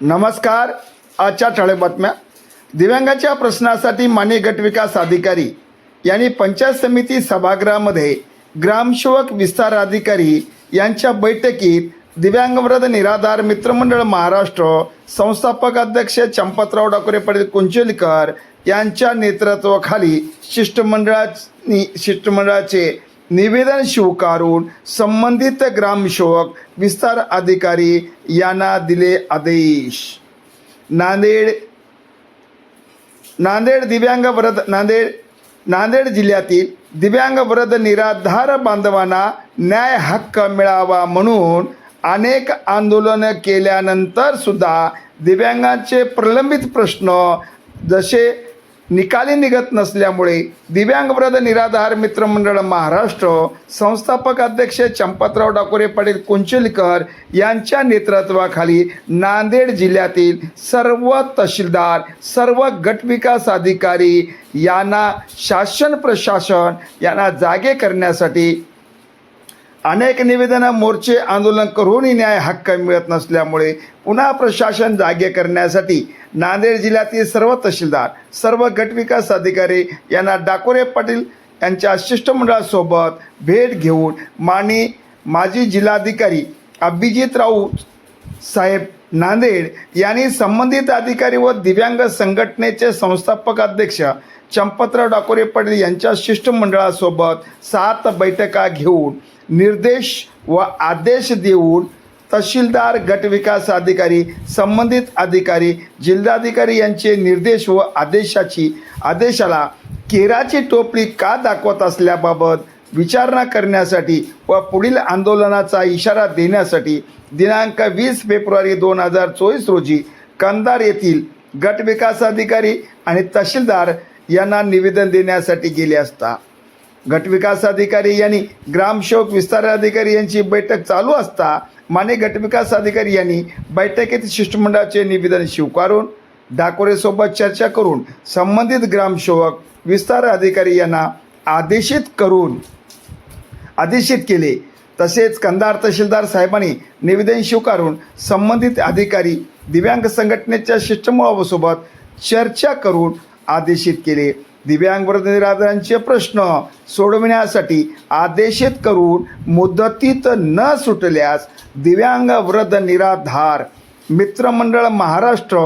नमस्कार. आजच्या ठळक बातम्या. दिव्यांगाच्या प्रश्नासाठी माने गटविकास अधिकारी यांनी पंचायत समिती सभागृहामध्ये ग्रामसेवक विस्तार अधिकारी यांच्या बैठकीत दिव्यांगव्रत निराधार मित्रमंडळ महाराष्ट्र संस्थापक अध्यक्ष चंपतराव डाकुरे पाटील कुंचेलकर यांच्या नेतृत्वाखाली शिष्टमंडळानी शिष्टमंडळाचे निवेदन स्वीकारून संबंधित ग्रामसेवक विस्तार अधिकारी यांना दिले आदेश. नांदेड नांदेड दिव्यांग व्रत नांदेड नांदेड जिल्ह्यातील दिव्यांग व्रत निराधार बांधवांना न्याय हक्क मिळावा म्हणून अनेक आंदोलनं केल्यानंतर सुद्धा दिव्यांगांचे प्रलंबित प्रश्न जसे निकाली निघत नसल्यामुळे दिव्यांग वृद्ध निराधार मित्रमंडळ महाराष्ट्र संस्थापक अध्यक्ष चंपतराव डाकोरे पाटील कुंचलकर यांच्या नेतृत्वाखाली नांदेड जिल्ह्यातील सर्व तहसीलदार सर्व गटविकास अधिकारी यांना शासन प्रशासन यांना जागे करण्यासाठी अनेक निवेदनं मोर्चे आंदोलन करूनही न्याय हक्क मिळत नसल्यामुळे पुन्हा प्रशासन जागे करण्यासाठी नांदेड जिल्ह्यातील सर्व तहसीलदार सर्व गटविकास अधिकारी यांना डाकोरे पाटील यांच्या शिष्टमंडळासोबत भेट घेऊन माने माजी जिल्हाधिकारी अभिजित राऊत साहेब नांदेड यांनी संबंधित अधिकारी व दिव्यांग संघटनेचे संस्थापक अध्यक्ष चंपतराव डाकोरे पाटील यांच्या शिष्टमंडळासोबत सात बैठका घेऊन निर्देश व आदेश देऊन तहसीलदार गटविकास अधिकारी संबंधित अधिकारी जिल्हाधिकारी यांचे निर्देश व आदेशाची आदेशाला केराची टोपली का दाखवत असल्याबाबत विचारणा करण्यासाठी व पुढील आंदोलनाचा इशारा देण्यासाठी दिनांक वीस फेब्रुवारी दोन हजार चोवीस रोजी कंधार येथील गटविकास अधिकारी आणि तहसीलदार यांना निवेदन देण्यासाठी गेले असता. गटविकास अधिकारी यांनी ग्रामसेवक विस्तार अधिकारी यांची बैठक चालू असता माने गटविकास अधिकारी यांनी बैठकीत शिष्टमंडळाचे निवेदन स्वीकारून डाकोरेसोबत चर्चा करून संबंधित ग्रामसेवक विस्तार अधिकारी यांना आदेशित करून आदेशित केले. तसेच कंदार तहसीलदार साहेबांनी निवेदन स्वीकारून संबंधित अधिकारी दिव्यांग संघटनेच्या शिष्टमंडळासोबत चर्चा करून आदेशित केले. दिव्यांग वृद्ध निराधारांचे प्रश्न सोडविण्यासाठी आदेशित करून मुदतीत न सुटल्यास दिव्यांग वृद्ध निराधार मित्रमंडळ महाराष्ट्र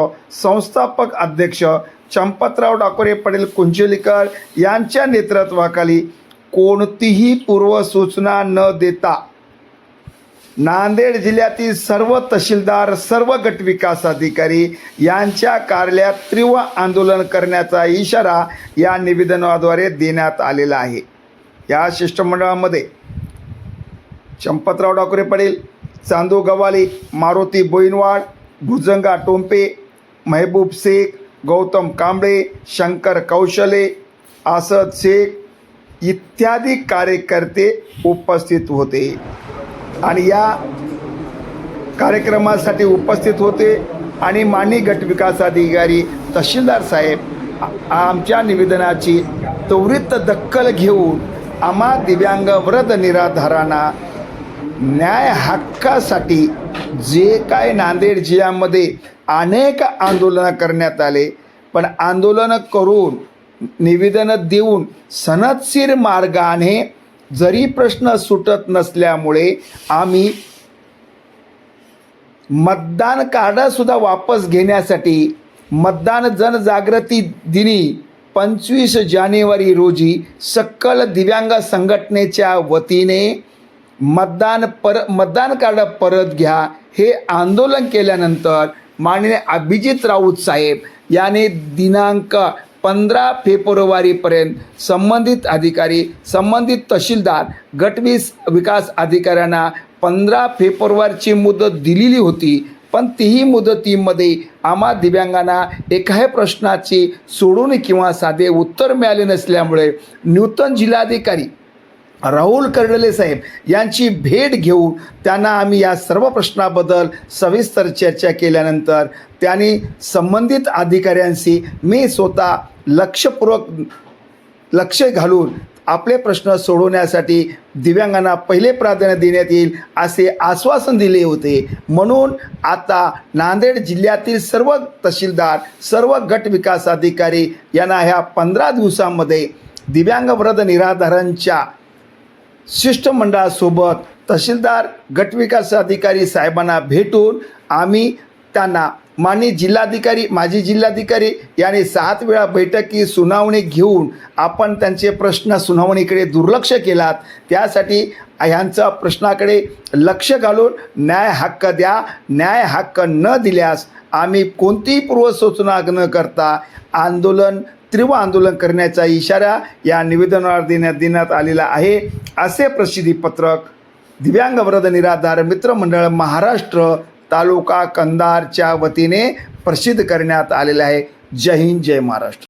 संस्थापक अध्यक्ष चंपतराव डाकोरे पाटील कुंचेलीकर यांच्या नेतृत्वाखाली कोणतीही पूर्वसूचना न देता नांदेड जिल्ह्यातील सर्व तहसीलदार सर्व गटविकास अधिकारी यांच्या कार्यालयात तीव्र आंदोलन करण्याचा इशारा या निवेदनाद्वारे देण्यात आलेला आहे. या शिष्टमंडळामध्ये चंपतराव डाकुरे पडेल चांदू गवाली मारुती बोईनवाड भुजंगा टोंपे महबूब शेख गौतम कांबळे शंकर कौशले आसद शेख इत्यादी कार्यकर्ते उपस्थित होते. आणि या कार्यक्रमासाठी उपस्थित होते आणि माननीय गट विकास अधिकारी तहसीलदार साहेब आमच्या निवेदनाची त्वरित दक्कल घेऊन आम्हा दिव्यांग व्रत निराधारांना न्याय हक्कासाठी जे काय नांदेड जिल्ह्यामध्ये अनेक आंदोलनं करण्यात आले पण आंदोलनं करून निवेदनं देऊन सनदशीर मार्गाने जरी प्रश्न सुटत नसल्यामुळे आम्ही मतदान कार्डसुद्धा वापस घेण्यासाठी मतदान जनजागृती दिनी पंचवीस जानेवारी रोजी सकल दिव्यांग संघटनेच्या वतीने मतदान पर मतदान कार्ड परत घ्या हे आंदोलन केल्यानंतर माननीय अभिजित राऊत साहेब याने दिनांक पंधरा फेब्रुवारीपर्यंत संबंधित अधिकारी संबंधित तहसीलदार गटवीस विकास अधिकाऱ्यांना पंधरा फेब्रुवारीची मुदत दिलेली होती. पण तीही मुदतीमध्ये आम्हा दिव्यांगांना एकाही प्रश्नाची सोडून किंवा साधे उत्तर मिळाले नसल्यामुळे नूतन जिल्हाधिकारी राहुल कर्डले साहेब यांची भेट घेऊन त्यांना आम्ही या सर्व प्रश्नाबद्दल सविस्तर चर्चा केल्यानंतर त्यांनी संबंधित अधिकाऱ्यांशी मी स्वतः लक्षपूर्वक लक्ष घालून आपले प्रश्न सोडवण्यासाठी दिव्यांगांना पहिले प्राधान्य देण्यात येईल असे आश्वासन दिले होते. म्हणून आता नांदेड जिल्ह्यातील सर्व तहसीलदार सर्व गट विकास अधिकारी यांना ह्या पंधरा दिवसांमध्ये दिव्यांग व्रत निराधारांच्या शिष्टमंडळासोबत तहसीलदार गटविकास अधिकारी साहेबांना भेटून आम्ही त्यांना माननीय जिल्हाधिकारी माजी जिल्हाधिकारी यांनी सात वेळा बैठकी सुनावणी घेऊन आपण त्यांचे प्रश्न सुनावणीकडे दुर्लक्ष केलात. त्यासाठी ह्यांचा प्रश्नाकडे लक्ष घालून न्याय हक्क द्या. न्याय हक्क न दिल्यास आम्ही कोणतीही पूर्वसूचना न करता आंदोलन तीव्र आंदोलन करण्याचा इशारा या निवेदनावर देण्यात देण्यात आलेला आहे. असे प्रसिद्धीपत्रक दिव्यांग वृद्ध निराधार मित्रमंडळ महाराष्ट्र तालुका कंदारच्या वतीने प्रसिद्ध करण्यात आलेले आहे. जय हिंद जय महाराष्ट्र.